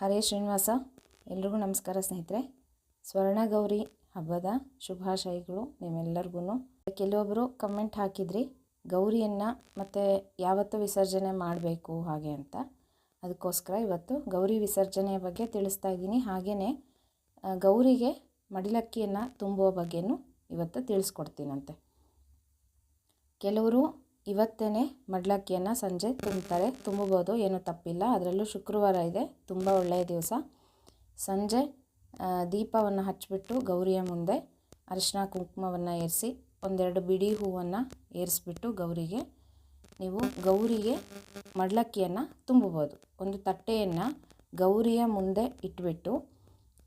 ಹರೇ ಶ್ರೀನಿವಾಸ, ಎಲ್ರಿಗೂ ನಮಸ್ಕಾರ ಸ್ನೇಹಿತರೆ. ಸ್ವರ್ಣ ಗೌರಿ ಹಬ್ಬದ ಶುಭಾಶಯಗಳು ನಿಮ್ಮೆಲ್ಲರಿಗೂ. ಕೆಲವೊಬ್ಬರು ಕಮೆಂಟ್ ಹಾಕಿದ್ರಿ, ಗೌರಿಯನ್ನು ಮತ್ತು ಯಾವತ್ತು ವಿಸರ್ಜನೆ ಮಾಡಬೇಕು ಹಾಗೆ ಅಂತ. ಅದಕ್ಕೋಸ್ಕರ ಇವತ್ತು ಗೌರಿ ವಿಸರ್ಜನೆಯ ಬಗ್ಗೆ ತಿಳಿಸ್ತಾ ಇದ್ದೀನಿ. ಹಾಗೆಯೇ ಗೌರಿಗೆ ಮಡಿಲಕ್ಕಿಯನ್ನು ತುಂಬುವ ಬಗ್ಗೆಯೂ ಇವತ್ತು ತಿಳಿಸ್ಕೊಡ್ತೀನಂತೆ. ಕೆಲವರು ಇವತ್ತೇ ಮಡ್ಲಕ್ಕಿಯನ್ನು ಸಂಜೆ ತುಂಬ್ತಾರೆ ತುಂಬಬೋದು, ಏನೂ ತಪ್ಪಿಲ್ಲ. ಅದರಲ್ಲೂ ಶುಕ್ರವಾರ ಇದೆ. ತುಂಬ ಒಳ್ಳೆಯ ದಿವಸ. ಸಂಜೆ ದೀಪವನ್ನು ಹಚ್ಚಿಬಿಟ್ಟು ಗೌರಿಯ ಮುಂದೆ ಅರಿಶಿನ ಕುಂಕುಮವನ್ನು ಏರಿಸಿ, ಒಂದೆರಡು ಬಿಡಿ ಹೂವನ್ನು ಏರಿಸ್ಬಿಟ್ಟು ಗೌರಿಗೆ, ನೀವು ಗೌರಿಗೆ ಮಡ್ಲಕ್ಕಿಯನ್ನು ತುಂಬಬೋದು. ಒಂದು ತಟ್ಟೆಯನ್ನು ಗೌರಿಯ ಮುಂದೆ ಇಟ್ಬಿಟ್ಟು,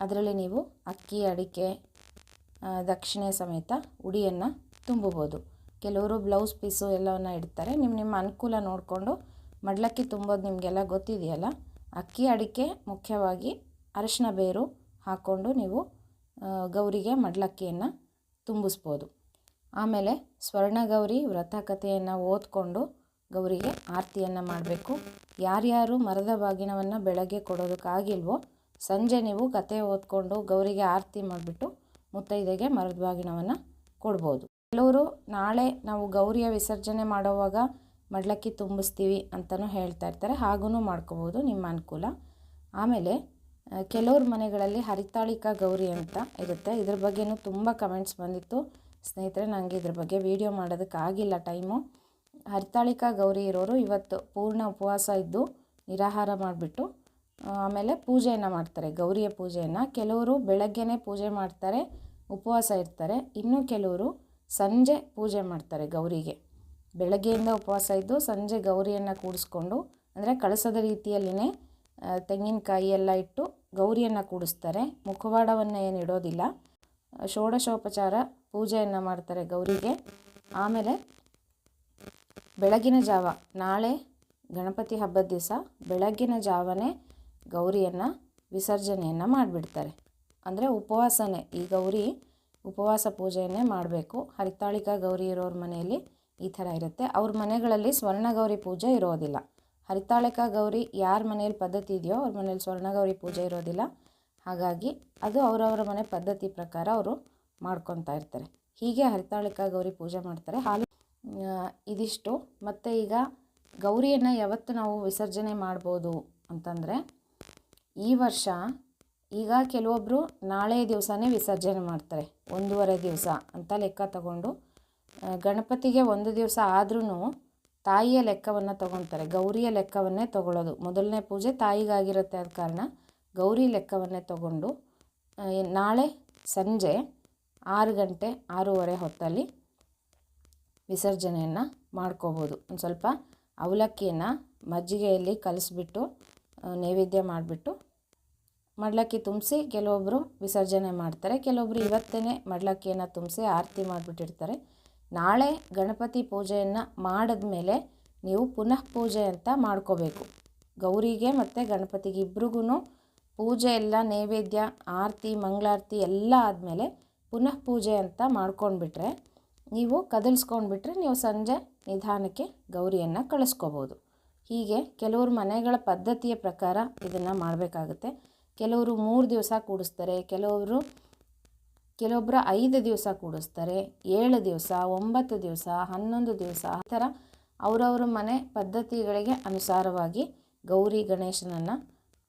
ಅದರಲ್ಲಿ ನೀವು ಅಕ್ಕಿ, ಅಡಿಕೆ ದಕ್ಷಿಣೆ ಸಮೇತ ಉಡಿಯನ್ನು ತುಂಬಬೋದು. ಕೆಲವರು ಬ್ಲೌಸ್ ಪೀಸು ಎಲ್ಲವನ್ನ ಇಡ್ತಾರೆ. ನಿಮ್ಮ ನಿಮ್ಮ ಅನುಕೂಲ ನೋಡಿಕೊಂಡು ಮಡ್ಲಕ್ಕಿ ತುಂಬೋದು ನಿಮಗೆಲ್ಲ ಗೊತ್ತಿದೆಯಲ್ಲ, ಅಕ್ಕಿ, ಅಡಿಕೆ, ಮುಖ್ಯವಾಗಿ ಅರಶಿನ ಬೇರು ಹಾಕ್ಕೊಂಡು ನೀವು ಗೌರಿಗೆ ಮಡ್ಲಕ್ಕಿಯನ್ನು ತುಂಬಿಸ್ಬೋದು. ಆಮೇಲೆ ಸ್ವರ್ಣಗೌರಿ ವ್ರತ ಕಥೆಯನ್ನು ಓದ್ಕೊಂಡು ಗೌರಿಗೆ ಆರತಿಯನ್ನು ಮಾಡಬೇಕು. ಯಾರ್ಯಾರು ಮರದ ಬಾಗಿನವನ್ನು ಬೆಳಗ್ಗೆ ಕೊಡೋದಕ್ಕಾಗಿಲ್ವೋ, ಸಂಜೆ ನೀವು ಕತೆ ಓದ್ಕೊಂಡು ಗೌರಿಗೆ ಆರತಿ ಮಾಡಿಬಿಟ್ಟು ಮುತ್ತೈದೆಗೆ ಮರದ ಬಾಗಿನವನ್ನು ಕೊಡ್ಬೋದು. ಕೆಲವರು ನಾಳೆ ನಾವು ಗೌರಿಯ ವಿಸರ್ಜನೆ ಮಾಡುವಾಗ ಮಡ್ಲಕ್ಕಿ ತುಂಬಿಸ್ತೀವಿ ಅಂತಲೂ ಹೇಳ್ತಾ ಇರ್ತಾರೆ. ಹಾಗೂ ಮಾಡ್ಕೋಬೋದು ನಿಮ್ಮ ಅನುಕೂಲ. ಆಮೇಲೆ ಕೆಲವ್ರ ಮನೆಗಳಲ್ಲಿ ಹರಿತಾಳಿಕಾ ಗೌರಿ ಅಂತ ಇರುತ್ತೆ. ಇದ್ರ ಬಗ್ಗೆನೂ ತುಂಬ ಕಮೆಂಟ್ಸ್ ಬಂದಿತ್ತು. ಸ್ನೇಹಿತರೆ ನನಗೆ ಇದ್ರ ಬಗ್ಗೆ ವಿಡಿಯೋ ಮಾಡೋದಕ್ಕಾಗಿಲ್ಲ ಟೈಮು. ಹರಿತಾಳಿಕಾ ಗೌರಿ ಇರೋರು ಇವತ್ತು ಪೂರ್ಣ ಉಪವಾಸ ಇದ್ದು ನಿರಾಹಾರ ಮಾಡಿಬಿಟ್ಟು ಆಮೇಲೆ ಪೂಜೆಯನ್ನು ಮಾಡ್ತಾರೆ. ಗೌರಿಯ ಪೂಜೆಯನ್ನು. ಕೆಲವರು ಬೆಳಗ್ಗೆನೇ ಪೂಜೆ ಮಾಡ್ತಾರೆ, ಉಪವಾಸ ಇರ್ತಾರೆ. ಇನ್ನೂ ಕೆಲವರು ಸಂಜೆ ಪೂಜೆ ಮಾಡ್ತಾರೆ ಗೌರಿಗೆ. ಬೆಳಗ್ಗೆಯಿಂದ ಉಪವಾಸ ಇದ್ದು ಸಂಜೆ ಗೌರಿಯನ್ನು ಕೂಡಿಸ್ಕೊಂಡು, ಅಂದರೆ ಕಳಸದ ರೀತಿಯಲ್ಲಿನೇ ತೆಂಗಿನಕಾಯಿ ಎಲ್ಲ ಇಟ್ಟು ಗೌರಿಯನ್ನು ಕೂಡಿಸ್ತಾರೆ. ಮುಖವಾಡವನ್ನು ಏನು ಇಡೋದಿಲ್ಲ. ಷೋಡಶೋಪಚಾರ ಪೂಜೆಯನ್ನು ಮಾಡ್ತಾರೆ ಗೌರಿಗೆ. ಆಮೇಲೆ ಬೆಳಗಿನ ಜಾವ, ನಾಳೆ ಗಣಪತಿ ಹಬ್ಬದ ದಿವಸ ಬೆಳಗಿನ ಜಾವನೇ ಗೌರಿಯನ್ನು ವಿಸರ್ಜನೆಯನ್ನು ಮಾಡಿಬಿಡ್ತಾರೆ. ಅಂದರೆ ಉಪವಾಸನೇ. ಈ ಗೌರಿ ಉಪವಾಸ ಪೂಜೆಯನ್ನೇ ಮಾಡಬೇಕು. ಹರಿತಾಳಿಕಾ ಗೌರಿ ಇರೋರ ಮನೆಯಲ್ಲಿ ಈ ಥರ ಇರುತ್ತೆ. ಅವ್ರ ಮನೆಗಳಲ್ಲಿ ಸ್ವರ್ಣಗೌರಿ ಪೂಜೆ ಇರೋದಿಲ್ಲ. ಹರಿತಾಳಿಕಾ ಗೌರಿ ಯಾರ ಮನೆಯಲ್ಲಿ ಪದ್ಧತಿ ಇದೆಯೋ ಅವ್ರ ಮನೇಲಿ ಸ್ವರ್ಣಗೌರಿ ಪೂಜೆ ಇರೋದಿಲ್ಲ. ಹಾಗಾಗಿ ಅದು ಅವರವರ ಮನೆ ಪದ್ಧತಿ ಪ್ರಕಾರ ಅವರು ಮಾಡ್ಕೊತಾ ಇರ್ತಾರೆ. ಹೀಗೆ ಹರಿತಾಳಿಕಾ ಗೌರಿ ಪೂಜೆ ಮಾಡ್ತಾರೆ. ಹಾಲು ಇದಿಷ್ಟು. ಮತ್ತು ಈಗ ಗೌರಿಯನ್ನು ಯಾವತ್ತು ನಾವು ವಿಸರ್ಜನೆ ಮಾಡ್ಬೋದು ಅಂತಂದರೆ ಈ ವರ್ಷ ಈಗ ಕೆಲವೊಬ್ಬರು ನಾಳೆ ದಿವಸನೇ ವಿಸರ್ಜನೆ ಮಾಡ್ತಾರೆ, ಒಂದೂವರೆ ದಿವಸ ಅಂತ ಲೆಕ್ಕ ತಗೊಂಡು. ಗಣಪತಿಗೆ ಒಂದು ದಿವಸ ಆದ್ರೂ ತಾಯಿಯ ಲೆಕ್ಕವನ್ನು ತಗೊತಾರೆ, ಗೌರಿಯ ಲೆಕ್ಕವನ್ನೇ ತಗೊಳ್ಳೋದು. ಮೊದಲನೇ ಪೂಜೆ ತಾಯಿಗಾಗಿರುತ್ತೆ ಆದ ಕಾರಣ ಗೌರಿ ಲೆಕ್ಕವನ್ನೇ ತಗೊಂಡು ನಾಳೆ ಸಂಜೆ ಆರು ಗಂಟೆ, ಆರೂವರೆ ಹೊತ್ತಲ್ಲಿ ವಿಸರ್ಜನೆಯನ್ನು ಮಾಡ್ಕೋಬೋದು. ಒಂದು ಸ್ವಲ್ಪ ಅವಲಕ್ಕಿಯನ್ನು ಮಜ್ಜಿಗೆಯಲ್ಲಿ ಕಲಿಸ್ಬಿಟ್ಟು ನೈವೇದ್ಯ ಮಾಡಿಬಿಟ್ಟು ಮಡ್ಲಕ್ಕಿ ತುಂಬಿಸಿ ಕೆಲವೊಬ್ಬರು ವಿಸರ್ಜನೆ ಮಾಡ್ತಾರೆ. ಕೆಲವೊಬ್ಬರು ಇವತ್ತೇ ಮಡ್ಲಕ್ಕಿಯನ್ನು ತುಂಬಿಸಿ ಆರತಿ ಮಾಡಿಬಿಟ್ಟಿರ್ತಾರೆ. ನಾಳೆ ಗಣಪತಿ ಪೂಜೆಯನ್ನು ಮಾಡಿದ್ಮೇಲೆ ನೀವು ಪುನಃ ಪೂಜೆ ಅಂತ ಮಾಡ್ಕೋಬೇಕು. ಗೌರಿಗೆ ಮತ್ತು ಗಣಪತಿಗೆ ಇಬ್ರಿಗೂ ಪೂಜೆ ಎಲ್ಲ ನೈವೇದ್ಯ, ಆರತಿ, ಮಂಗಳಾರತಿ ಎಲ್ಲ ಆದಮೇಲೆ ಪುನಃ ಪೂಜೆ ಅಂತ ಮಾಡ್ಕೊಂಡ್ಬಿಟ್ರೆ ನೀವು ಕದಲ್ಸ್ಕೊಂಡ್ಬಿಟ್ರೆ ನೀವು ಸಂಜೆ ನಿಧಾನಕ್ಕೆ ಗೌರಿಯನ್ನು ಕಳಿಸ್ಕೋಬೋದು. ಹೀಗೆ ಕೆಲವರು ಮನೆಗಳ ಪದ್ಧತಿಯ ಪ್ರಕಾರ ಇದನ್ನು ಮಾಡಬೇಕಾಗುತ್ತೆ. ಕೆಲವರು ಮೂರು ದಿವಸ ಕೂಡಿಸ್ತಾರೆ, ಕೆಲವರು ಕೆಲವೊಬ್ಬರು ಐದು ದಿವಸ ಕೂಡಿಸ್ತಾರೆ, ಏಳು ದಿವಸ, ಒಂಬತ್ತು ದಿವಸ, ಹನ್ನೊಂದು ದಿವಸ ಆ ಥರ ಅವರವ್ರ ಮನೆ ಪದ್ಧತಿಗಳಿಗೆ ಅನುಸಾರವಾಗಿ ಗೌರಿ ಗಣೇಶನನ್ನು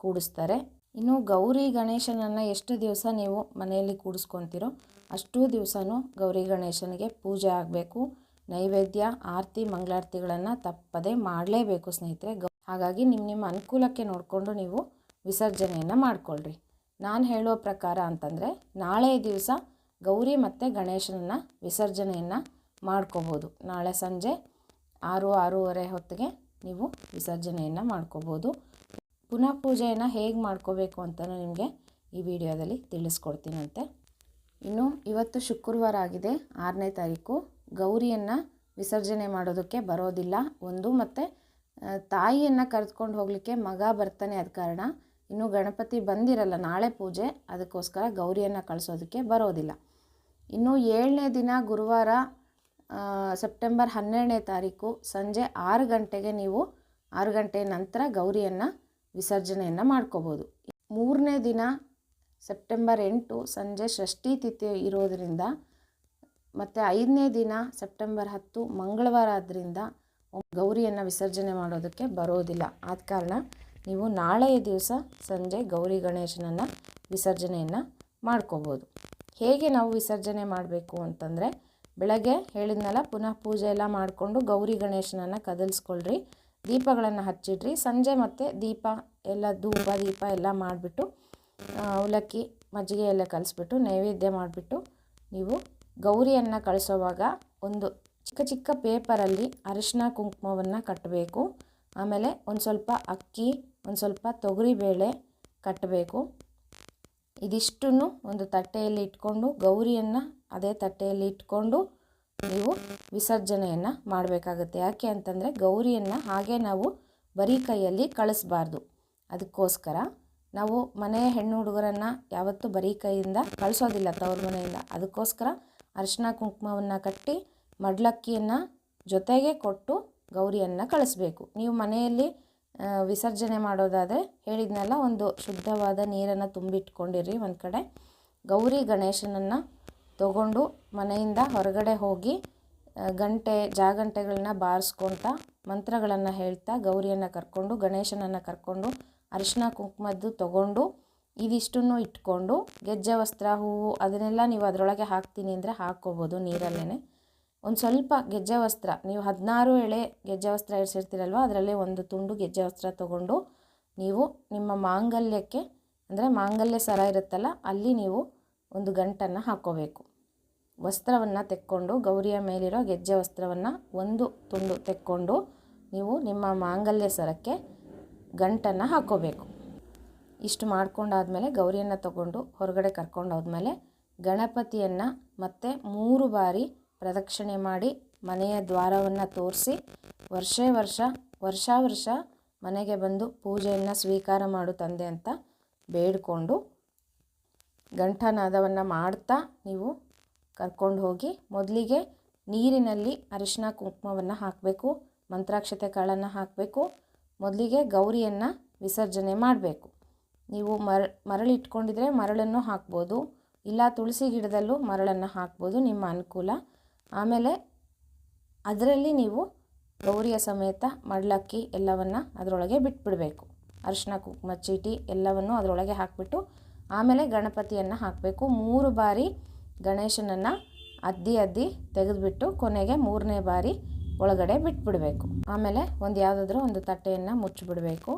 ಕೂಡಿಸ್ತಾರೆ. ಇನ್ನು ಗೌರಿ ಗಣೇಶನನ್ನು ಎಷ್ಟು ದಿವಸ ನೀವು ಮನೆಯಲ್ಲಿ ಕೂಡಿಸ್ಕೊತಿರೋ ಅಷ್ಟೂ ದಿವಸನೂ ಗೌರಿ ಗಣೇಶನಿಗೆ ಪೂಜೆ ಆಗಬೇಕು. ನೈವೇದ್ಯ, ಆರತಿ, ಮಂಗಳಾರತಿಗಳನ್ನು ತಪ್ಪದೇ ಮಾಡಲೇಬೇಕು ಸ್ನೇಹಿತರೆ. ಹಾಗಾಗಿ ನಿಮ್ಮ ನಿಮ್ಮ ಅನುಕೂಲಕ್ಕೆ ನೋಡಿಕೊಂಡು ನೀವು ವಿಸರ್ಜನೆಯನ್ನು ಮಾಡಿಕೊಳ್ಳ್ರಿ ನಾನು ಹೇಳೋ ಪ್ರಕಾರ ಅಂತಂದರೆ, ನಾಳೆ ದಿವಸ ಗೌರಿ ಮತ್ತು ಗಣೇಶನನ್ನು ವಿಸರ್ಜನೆಯನ್ನು ಮಾಡ್ಕೋಬೋದು. ನಾಳೆ ಸಂಜೆ ಆರು, ಆರೂವರೆ ಹೊತ್ತಿಗೆ ನೀವು ವಿಸರ್ಜನೆಯನ್ನು ಮಾಡ್ಕೋಬೋದು. ಪುನಃ ಪೂಜೆಯನ್ನು ಹೇಗೆ ಮಾಡ್ಕೋಬೇಕು ಅಂತಲೂ ನಿಮಗೆ ಈ ವಿಡಿಯೋದಲ್ಲಿ ತಿಳಿಸ್ಕೊಡ್ತೀನಂತೆ. ಇನ್ನು ಇವತ್ತು ಶುಕ್ರವಾರ ಆಗಿದೆ. ಆರನೇ ತಾರೀಕು. ಗೌರಿಯನ್ನು ವಿಸರ್ಜನೆ ಮಾಡೋದಕ್ಕೆ ಬರೋದಿಲ್ಲ. ಒಂದು ಮತ್ತು ತಾಯಿಯನ್ನು ಕರೆದುಕೊಂಡು ಹೋಗಲಿಕ್ಕೆ ಮಗ ಬರ್ತಾನೆ ಆದ ಕಾರಣ. ಇನ್ನು ಗಣಪತಿ ಬಂದಿರಲ್ಲ ನಾಳೆ ಪೂಜೆ, ಅದಕ್ಕೋಸ್ಕರ ಗೌರಿಯನ್ನು ಕಳಿಸೋದಕ್ಕೆ ಬರೋದಿಲ್ಲ. ಇನ್ನು ಏಳನೇ ದಿನ ಗುರುವಾರ ಸೆಪ್ಟೆಂಬರ್ ಹನ್ನೆರಡನೇ ತಾರೀಕು ಸಂಜೆ ಆರು ಗಂಟೆಗೆ ನೀವು ಆರು ಗಂಟೆ ನಂತರ ಗೌರಿಯನ್ನು ವಿಸರ್ಜನೆಯನ್ನು ಮಾಡ್ಕೋಬೋದು. ಮೂರನೇ ದಿನ ಸೆಪ್ಟೆಂಬರ್ ಎಂಟು ಸಂಜೆ ಷಷ್ಠಿ ತಿಥಿ ಇರೋದರಿಂದ, ಮತ್ತು ಐದನೇ ದಿನ ಸೆಪ್ಟೆಂಬರ್ ಹತ್ತು ಮಂಗಳವಾರ ಆದ್ದರಿಂದ ಗೌರಿಯನ್ನು ವಿಸರ್ಜನೆ ಮಾಡೋದಕ್ಕೆ ಬರೋದಿಲ್ಲ. ಆದ ಕಾರಣ ನೀವು ನಾಳೆಯ ದಿವಸ ಸಂಜೆ ಗೌರಿ ಗಣೇಶನನ್ನು ವಿಸರ್ಜನೆಯನ್ನು ಮಾಡ್ಕೋಬೋದು. ಹೇಗೆ ನಾವು ವಿಸರ್ಜನೆ ಮಾಡಬೇಕು ಅಂತಂದರೆ, ಬೆಳಗ್ಗೆ ಹೇಳಿದ್ನಲ್ಲ, ಪುನಃ ಪೂಜೆ ಎಲ್ಲ ಮಾಡಿಕೊಂಡು ಗೌರಿ ಗಣೇಶನನ್ನು ಕದಲಿಸ್ಕೊಳ್ರಿ, ದೀಪಗಳನ್ನು ಹಚ್ಚಿಡ್ರಿ, ಸಂಜೆ ಮತ್ತೆ ದೀಪ ಎಲ್ಲ ಧೂಪ, ದೀಪ ಎಲ್ಲ ಮಾಡಿಬಿಟ್ಟು ಅವಲಕ್ಕಿ ಮಜ್ಜಿಗೆ ಎಲ್ಲ ಕಲಿಸ್ಬಿಟ್ಟು, ನೈವೇದ್ಯ ಮಾಡಿಬಿಟ್ಟು ನೀವು ಗೌರಿಯನ್ನು ಕಳಿಸೋವಾಗ ಒಂದು ಚಿಕ್ಕ ಚಿಕ್ಕ ಪೇಪರಲ್ಲಿ ಅರಿಶಿನ ಕುಂಕುಮವನ್ನು ಕಟ್ಟಬೇಕು ಆಮೇಲೆ ಒಂದು ಸ್ವಲ್ಪ ಅಕ್ಕಿ ಒಂದು ಸ್ವಲ್ಪ ತೊಗರಿಬೇಳೆ ಕಟ್ಟಬೇಕು. ಇದಿಷ್ಟನ್ನು ಒಂದು ತಟ್ಟೆಯಲ್ಲಿ ಇಟ್ಕೊಂಡು ಗೌರಿಯನ್ನು ಅದೇ ತಟ್ಟೆಯಲ್ಲಿ ಇಟ್ಕೊಂಡು ನೀವು ವಿಸರ್ಜನೆಯನ್ನು ಮಾಡಬೇಕಾಗುತ್ತೆ. ಯಾಕೆ ಅಂತಂದರೆ ಗೌರಿಯನ್ನು ಹಾಗೆ ನಾವು ಬರೀ ಕೈಯಲ್ಲಿ ಕಳಿಸ್ಬಾರ್ದು. ಅದಕ್ಕೋಸ್ಕರ ನಾವು ಮನೆಯ ಹೆಣ್ಣು ಹುಡುಗರನ್ನು ಯಾವತ್ತೂ ಬರೀ ಕೈಯಿಂದ ಕಳಿಸೋದಿಲ್ಲ, ತವ್ರ ಮನೆಯಿಂದ. ಅದಕ್ಕೋಸ್ಕರ ಅರಿಶಿನ ಕುಂಕುಮವನ್ನು ಕಟ್ಟಿ ಮಡ್ಲಕ್ಕಿಯನ್ನು ಜೊತೆಗೆ ಕೊಟ್ಟು ಗೌರಿಯನ್ನು ಕಳಿಸ್ಬೇಕು. ನೀವು ಮನೆಯಲ್ಲಿ ವಿಸರ್ಜನೆ ಮಾಡೋದಾದರೆ ಹೇಳಿದ್ನಲ್ಲ, ಒಂದು ಶುದ್ಧವಾದ ನೀರನ್ನು ತುಂಬಿಟ್ಕೊಂಡಿರಿ ಒಂದು ಕಡೆ. ಗೌರಿ ಗಣೇಶನನ್ನು ತಗೊಂಡು ಮನೆಯಿಂದ ಹೊರಗಡೆ ಹೋಗಿ ಗಂಟೆ ಜಾಗಂಟೆಗಳನ್ನ ಬಾರಿಸ್ಕೊತ ಮಂತ್ರಗಳನ್ನು ಹೇಳ್ತಾ ಗೌರಿಯನ್ನು ಕರ್ಕೊಂಡು, ಗಣೇಶನನ್ನು ಕರ್ಕೊಂಡು ಅರಿಶಿನ ಕುಂಕುಮದ್ದು ತಗೊಂಡು ಇದಿಷ್ಟನ್ನು ಇಟ್ಕೊಂಡು, ಗೆಜ್ಜೆ, ವಸ್ತ್ರ, ಹೂವು ಅದನ್ನೆಲ್ಲ ನೀವು ಅದರೊಳಗೆ ಹಾಕ್ತೀನಿ ಅಂದರೆ ಹಾಕ್ಕೋಬೋದು ನೀರಲ್ಲೇ ಒಂದು ಸ್ವಲ್ಪ ಗೆಜ್ಜೆ ವಸ್ತ್ರ, ನೀವು ಹದಿನಾರು ಎಳೆ ಗೆಜ್ಜೆ ವಸ್ತ್ರ ಇರಿಸಿರ್ತೀರಲ್ವ ಅದರಲ್ಲೇ ಒಂದು ತುಂಡು ಗೆಜ್ಜೆ ವಸ್ತ್ರ ತಗೊಂಡು ನೀವು ನಿಮ್ಮ ಮಾಂಗಲ್ಯಕ್ಕೆ, ಅಂದರೆ ಮಾಂಗಲ್ಯ ಸರ ಇರುತ್ತಲ್ಲ, ಅಲ್ಲಿ ನೀವು ಒಂದು ಗಂಟನ್ನು ಹಾಕ್ಕೋಬೇಕು ವಸ್ತ್ರವನ್ನು ತೆಕ್ಕೊಂಡು, ಗೌರಿಯ ಮೇಲಿರೋ ಗೆಜ್ಜೆ ವಸ್ತ್ರವನ್ನು ಒಂದು ತುಂಡು ತೆಕ್ಕೊಂಡು ನೀವು ನಿಮ್ಮ ಮಾಂಗಲ್ಯ ಸರಕ್ಕೆ ಗಂಟನ್ನು ಹಾಕ್ಕೋಬೇಕು ಇಷ್ಟು ಮಾಡ್ಕೊಂಡಾದಮೇಲೆ ಗೌರಿಯನ್ನು ತಗೊಂಡು ಹೊರಗಡೆ ಕರ್ಕೊಂಡು ಹೋದ್ಮೇಲೆ ಗಣಪತಿಯನ್ನು ಮತ್ತೆ ಮೂರು ಬಾರಿ ಪ್ರದಕ್ಷಿಣೆ ಮಾಡಿ ಮನೆಯ ದ್ವಾರವನ್ನು ತೋರಿಸಿ ವರ್ಷೇ ವರ್ಷ ವರ್ಷ ವರ್ಷ ಮನೆಗೆ ಬಂದು ಪೂಜೆಯನ್ನು ಸ್ವೀಕಾರ ಮಾಡು ತಂದೆ ಅಂತ ಬೇಡಿಕೊಂಡು ಗಂಠನಾದವನ್ನು ಮಾಡ್ತಾ ನೀವು ಕರ್ಕೊಂಡು ಹೋಗಿ ಮೊದಲಿಗೆ ನೀರಿನಲ್ಲಿ ಅರಿಶಿನ ಕುಂಕುಮವನ್ನು ಹಾಕಬೇಕು, ಮಂತ್ರಾಕ್ಷತೆ ಕಾಳನ್ನು ಹಾಕಬೇಕು, ಮೊದಲಿಗೆ ಗೌರಿಯನ್ನು ವಿಸರ್ಜನೆ ಮಾಡಬೇಕು. ನೀವು ಮರ ಮರಳು ಇಟ್ಕೊಂಡಿದ್ರೆ ಮರಳನ್ನು ಹಾಕ್ಬೋದು, ಇಲ್ಲ ತುಳಸಿ ಗಿಡದಲ್ಲೂ ಮರಳನ್ನು ಹಾಕ್ಬೋದು ನಿಮ್ಮ ಅನುಕೂಲ. ಆಮೇಲೆ ಅದರಲ್ಲಿ ನೀವು ಗೌರಿಯ ಸಮೇತ ಮಡ್ಲಕ್ಕಿ ಎಲ್ಲವನ್ನು ಅದರೊಳಗೆ ಬಿಟ್ಬಿಡಬೇಕು. ಅರಿಶಿನ ಕುಂಕುಮ, ಚೀಟಿ ಎಲ್ಲವನ್ನು ಅದರೊಳಗೆ ಹಾಕಿಬಿಟ್ಟು ಆಮೇಲೆ ಗಣಪತಿಯನ್ನು ಹಾಕಬೇಕು. ಮೂರು ಬಾರಿ ಗಣೇಶನನ್ನು ಅದ್ದಿ ಅದ್ದಿ ತೆಗೆದುಬಿಟ್ಟು ಕೊನೆಗೆ ಮೂರನೇ ಬಾರಿ ಒಳಗಡೆ ಬಿಟ್ಬಿಡಬೇಕು. ಆಮೇಲೆ ಒಂದು ಯಾವುದಾದ್ರೂ ಒಂದು ತಟ್ಟೆಯನ್ನು ಮುಚ್ಚಿಬಿಡಬೇಕು.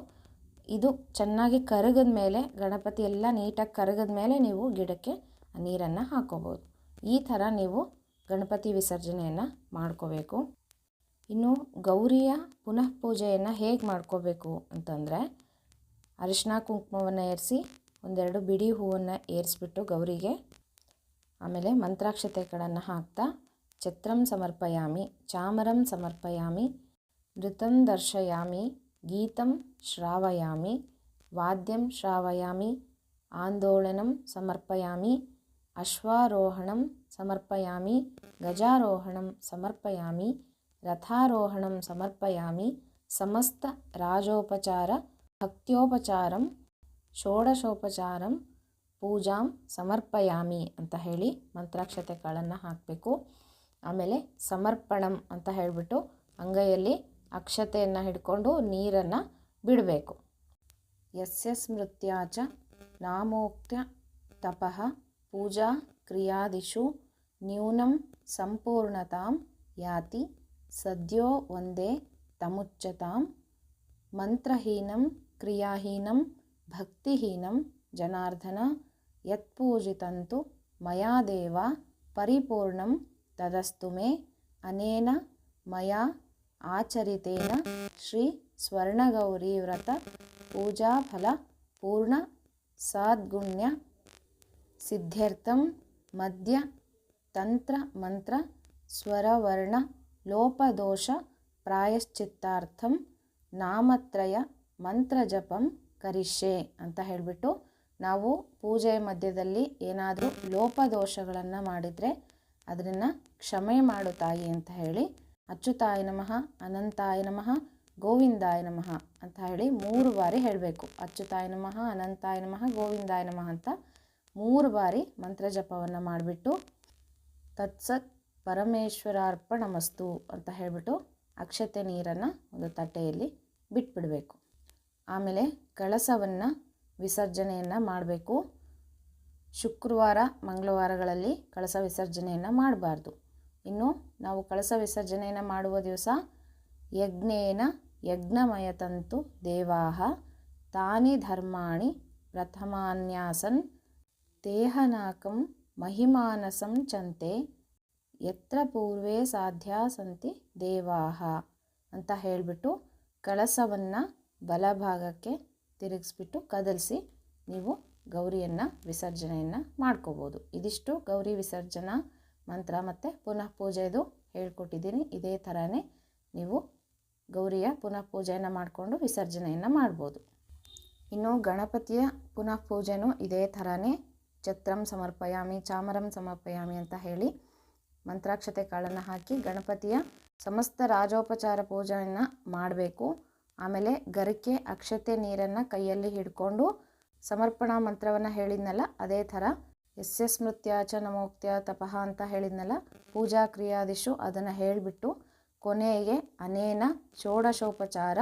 ಇದು ಚೆನ್ನಾಗಿ ಕರಗದ ಮೇಲೆ ಗಣಪತಿ ಎಲ್ಲ ನೀಟಾಗಿ ಕರಗದ ಮೇಲೆ ನೀವು ಗಿಡಕ್ಕೆ ನೀರನ್ನು ಹಾಕೋಬೋದು. ಈ ಥರ ನೀವು ಗಣಪತಿ ವಿಸರ್ಜನೆಯನ್ನು ಮಾಡ್ಕೋಬೇಕು. ಇನ್ನು ಗೌರಿಯ ಪುನಃ ಪೂಜೆಯನ್ನು ಹೇಗೆ ಮಾಡ್ಕೋಬೇಕು ಅಂತಂದರೆ ಅರಿಶಿನ ಕುಂಕುಮವನ್ನು ಏರಿಸಿ ಒಂದೆರಡು ಬಿಡಿ ಹೂವನ್ನು ಏರಿಸ್ಬಿಟ್ಟು ಗೌರಿಗೆ ಆಮೇಲೆ ಮಂತ್ರಾಕ್ಷತೆಗಳನ್ನು ಹಾಕ್ತಾ ಛತ್ರಂ ಸಮರ್ಪಯಾಮಿ, ಚಾಮರಂ ಸಮರ್ಪಯಾಮಿ ನೃತಂ ದರ್ಶಯಾಮಿ, ಗೀತಂ ಶ್ರಾವಯಾಮಿ, ವಾದ್ಯಂ ಶ್ರಾವಯಾಮಿ ಆಂದೋಳನಂ ಸಮರ್ಪಯಾಮಿ, ಅಶ್ವಾರೋಹಣಂ ಸಮರ್ಪಯಾಮಿ. ಗಜಾರೋಹಣಂ ಸಮರ್ಪಯಾಮಿ. ರಥಾರೋಹಣಂ ಸಮರ್ಪಯಾಮಿ. ಸಮಸ್ತ ರಾಜೋಪಚಾರ ಭಕ್ತ್ಯೋಪಚಾರಂ ಷೋಡಶೋಪಚಾರಂ ಪೂಜಾಂ ಸಮರ್ಪಯಾಮಿ ಅಂತ ಹೇಳಿ ಮಂತ್ರಾಕ್ಷತೆ ಕಾಳನ್ನು ಹಾಕಬೇಕು. ಆಮೇಲೆ ಸಮರ್ಪಣಂ ಅಂತ ಹೇಳಿಬಿಟ್ಟು ಅಂಗೈಯಲ್ಲಿ ಅಕ್ಷತೆಯನ್ನು ಹಿಡ್ಕೊಂಡು ನೀರನ್ನು ಬಿಡಬೇಕು. ಯಸ್ಯ ಸ್ಮೃತ್ಯಾಚ ನಾಮೋಕ್ತ ತಪಃ ಪೂಜಾ ಕ್ರಿಯಾದಿಷು न्यूनं सम्पूर्णतां याति सद्यो वन्दे तमुच्यतां मन्त्रहीनं क्रियाहीनं भक्तिहीनं जनार्दन यत्पूजितं तु मया देव परिपूर्णं तदस्तु मे। अनेन मया आचरितेन श्रीस्वर्णगौरीव्रतपूजाफलपूर्णसाद्गुण्यसिद्ध्यर्थं मध्य ತಂತ್ರ, ಮಂತ್ರ ಸ್ವರವರ್ಣ ಲೋಪದೋಷ ಪ್ರಾಯಶ್ಚಿತ್ತಾರ್ಥಂ, ನಾಮತ್ರಯ ಮಂತ್ರಜಪಂ ಕರಿಷೆ ಅಂತ ಹೇಳಿಬಿಟ್ಟು ನಾವು ಪೂಜೆಯ ಮಧ್ಯದಲ್ಲಿ ಏನಾದರೂ ಲೋಪದೋಷಗಳನ್ನು ಮಾಡಿದರೆ ಅದನ್ನು ಕ್ಷಮೆ ಮಾಡು ತಾಯಿ ಅಂತ ಹೇಳಿ ಅಚ್ಚುತಾಯ ನಮಃ, ಅನಂತಾಯ ನಮಃ, ಗೋವಿಂದಾಯ ನಮಃ ಅಂತ ಹೇಳಿ ಮೂರು ಬಾರಿ ಹೇಳಬೇಕು. ಅಚ್ಚುತಾಯ ನಮಃ, ಅನಂತಾಯ ನಮಃ, ಗೋವಿಂದಾಯ ನಮಃ ಅಂತ ಮೂರು ಬಾರಿ ಮಂತ್ರ ಜಪವನ್ನು ಮಾಡಿಬಿಟ್ಟು ತತ್ಸತ್ ಪರಮೇಶ್ವರಾರ್ಪಣಮಸ್ತು ಅಂತ ಹೇಳಿಬಿಟ್ಟು ಅಕ್ಷತೆ ನೀರನ್ನು ಒಂದು ತಟ್ಟೆಯಲ್ಲಿ ಬಿಟ್ಬಿಡಬೇಕು. ಆಮೇಲೆ ಕಳಸವನ್ನು ವಿಸರ್ಜನೆಯನ್ನು ಮಾಡಬೇಕು. ಶುಕ್ರವಾರ, ಮಂಗಳವಾರಗಳಲ್ಲಿ ಕಳಸ ವಿಸರ್ಜನೆಯನ್ನು ಮಾಡಬಾರ್ದು. ಇನ್ನು ನಾವು ಕಳಸ ವಿಸರ್ಜನೆಯನ್ನು ಮಾಡುವ ದಿವಸ ಯಜ್ಞೇನ ಯಜ್ಞಮಯ ತಂತು ದೇವಾಹ ತಾನಿ ಧರ್ಮಾಣಿ ಪ್ರಥಮಾನ್ಯಾಸನ್ ದೇಹನಾಕಂ ಮಹಿಮಾನಸಂ ಚಂತೆ ಯತ್ರ ಪೂರ್ವೇ ಸಾಧ್ಯ ಸಂತಿ ದೇವಾಹ ಅಂತ ಹೇಳಿಬಿಟ್ಟು ಕಳಸವನ್ನು ಬಲಭಾಗಕ್ಕೆ ತಿರುಗಿಸ್ಬಿಟ್ಟು ಕದಲಿಸಿ ನೀವು ಗೌರಿಯನ್ನು ವಿಸರ್ಜನೆಯನ್ನು ಮಾಡ್ಕೋಬೋದು. ಇದಿಷ್ಟು ಗೌರಿ ವಿಸರ್ಜನಾ ಮಂತ್ರ ಮತ್ತು ಪುನಃ ಪೂಜೆದು ಹೇಳ್ಕೊಟ್ಟಿದ್ದೀನಿ. ಇದೇ ಥರನೇ ನೀವು ಗೌರಿಯ ಪುನಃ ಪೂಜೆಯನ್ನು ಮಾಡಿಕೊಂಡು ವಿಸರ್ಜನೆಯನ್ನು ಮಾಡ್ಬೋದು. ಇನ್ನು ಗಣಪತಿಯ ಪುನಃ ಪೂಜೆನೂ ಇದೇ ಥರನೇ ಛತ್ರಂ ಸಮರ್ಪಯಾಮಿ, ಚಾಮರಂ ಸಮರ್ಪಯಾಮಿ ಅಂತ ಹೇಳಿ ಮಂತ್ರಾಕ್ಷತೆ ಕಾಳನ್ನು ಹಾಕಿ ಗಣಪತಿಯ ಸಮಸ್ತ ರಾಜೋಪಚಾರ ಪೂಜೆಯನ್ನು ಮಾಡಬೇಕು. ಆಮೇಲೆ ಗರಿಕೆ, ಅಕ್ಷತೆ ನೀರನ್ನು ಕೈಯಲ್ಲಿ ಹಿಡ್ಕೊಂಡು ಸಮರ್ಪಣಾ ಮಂತ್ರವನ್ನು ಹೇಳಿದ್ನಲ್ಲ, ಅದೇ ಥರ ಎಸ್ ಸ್ಮೃತ್ಯ ಚ ನಮೋಕ್ತ್ಯ ತಪಃ ಅಂತ ಹೇಳಿದ್ನಲ್ಲ, ಪೂಜಾ ಕ್ರಿಯಾದಿಶು ಅದನ್ನು ಹೇಳಿಬಿಟ್ಟು ಕೊನೆಗೆ ಅನೇನ ಷೋಡಶೋಪಚಾರ,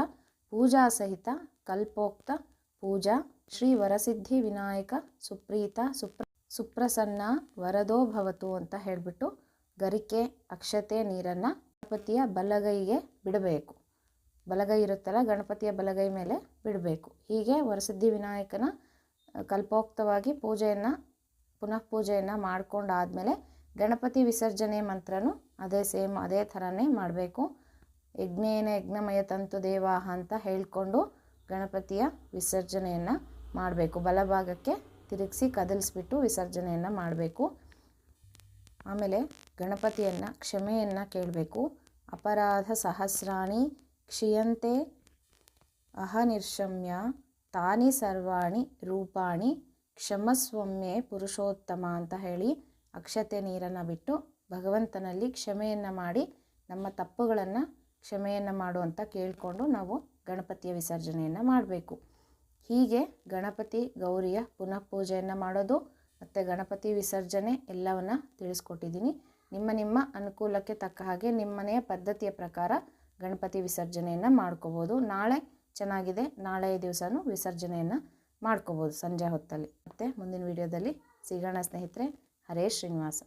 ಪೂಜಾ ಸಹಿತ ಕಲ್ಪೋಕ್ತ ಪೂಜಾ ಶ್ರೀ ವರಸಿದ್ಧಿ ವಿನಾಯಕ ಸುಪ್ರೀತ ಸುಪ್ರ ಸುಪ್ರಸನ್ನ ವರದೋ ಭವತು ಅಂತ ಹೇಳಿಬಿಟ್ಟು ಗರಿಕೆ, ಅಕ್ಷತೆ ನೀರನ್ನು ಗಣಪತಿಯ ಬಲಗೈಗೆ ಬಿಡಬೇಕು. ಬಲಗೈ ಇರುತ್ತಲ್ಲ, ಗಣಪತಿಯ ಬಲಗೈ ಮೇಲೆ ಬಿಡಬೇಕು. ಹೀಗೆ ವರಸಿದ್ಧಿ ವಿನಾಯಕನ ಕಲ್ಪೋಕ್ತವಾಗಿ ಪೂಜೆಯನ್ನು, ಪುನಃ ಪೂಜೆಯನ್ನು ಮಾಡಿಕೊಂಡಾದಮೇಲೆ ಗಣಪತಿ ವಿಸರ್ಜನೆ ಮಂತ್ರನೂ ಅದೇ ಸೇಮ್, ಅದೇ ಥರನೇ ಮಾಡಬೇಕು. ಯಜ್ಞೇನ ಯಜ್ಞಮಯ ತಂತು ದೇವಾಹ ಅಂತ ಹೇಳಿಕೊಂಡು ಗಣಪತಿಯ ವಿಸರ್ಜನೆಯನ್ನು ಮಾಡಬೇಕು. ಬಲಭಾಗಕ್ಕೆ ತಿರುಗಿಸಿ ಕದಲಿಸ್ಬಿಟ್ಟು ವಿಸರ್ಜನೆಯನ್ನು ಮಾಡಬೇಕು. ಆಮೇಲೆ ಗಣಪತಿಯನ್ನು, ಕ್ಷಮೆಯನ್ನು ಕೇಳಬೇಕು. ಅಪರಾಧ ಸಹಸ್ರಾಣಿ ಕ್ಷಿಯಂತೆ ಅಹನಿರ್ಷಮ್ಯ ತಾನಿ ಸರ್ವಾಣಿ ರೂಪಾಣಿ ಕ್ಷಮಸ್ವಮ್ಯೆ ಪುರುಷೋತ್ತಮ ಅಂತ ಹೇಳಿ ಅಕ್ಷತೆ ನೀರನ್ನು ಬಿಟ್ಟು ಭಗವಂತನಲ್ಲಿ ಕ್ಷಮೆಯನ್ನು ಮಾಡಿ ನಮ್ಮ ತಪ್ಪುಗಳನ್ನು ಕ್ಷಮೆಯನ್ನು ಮಾಡು ಅಂತ ಕೇಳಿಕೊಂಡು ನಾವು ಗಣಪತಿಯ ವಿಸರ್ಜನೆಯನ್ನು ಮಾಡಬೇಕು. ಹೀಗೆ ಗಣಪತಿ ಗೌರಿಯ ಪುನಃ ಪೂಜೆಯನ್ನು ಮಾಡೋದು ಮತ್ತು ಗಣಪತಿ ವಿಸರ್ಜನೆ ಎಲ್ಲವನ್ನು ತಿಳಿಸ್ಕೊಟ್ಟಿದ್ದೀನಿ. ನಿಮ್ಮ ನಿಮ್ಮ ಅನುಕೂಲಕ್ಕೆ ತಕ್ಕ ಹಾಗೆ ನಿಮ್ಮನೆಯ ಪದ್ಧತಿಯ ಪ್ರಕಾರ ಗಣಪತಿ ವಿಸರ್ಜನೆಯನ್ನು ಮಾಡ್ಕೋಬೋದು. ನಾಳೆ ಚೆನ್ನಾಗಿದೆ, ನಾಳೆಯ ದಿವಸನೂ ವಿಸರ್ಜನೆಯನ್ನು ಮಾಡ್ಕೋಬೋದು ಸಂಜೆ ಹೊತ್ತಲ್ಲಿ. ಮತ್ತು ಮುಂದಿನ ವಿಡಿಯೋದಲ್ಲಿ ಸಿಗೋಣ ಸ್ನೇಹಿತರೆ. ಹರೇ ಶ್ರೀನಿವಾಸ.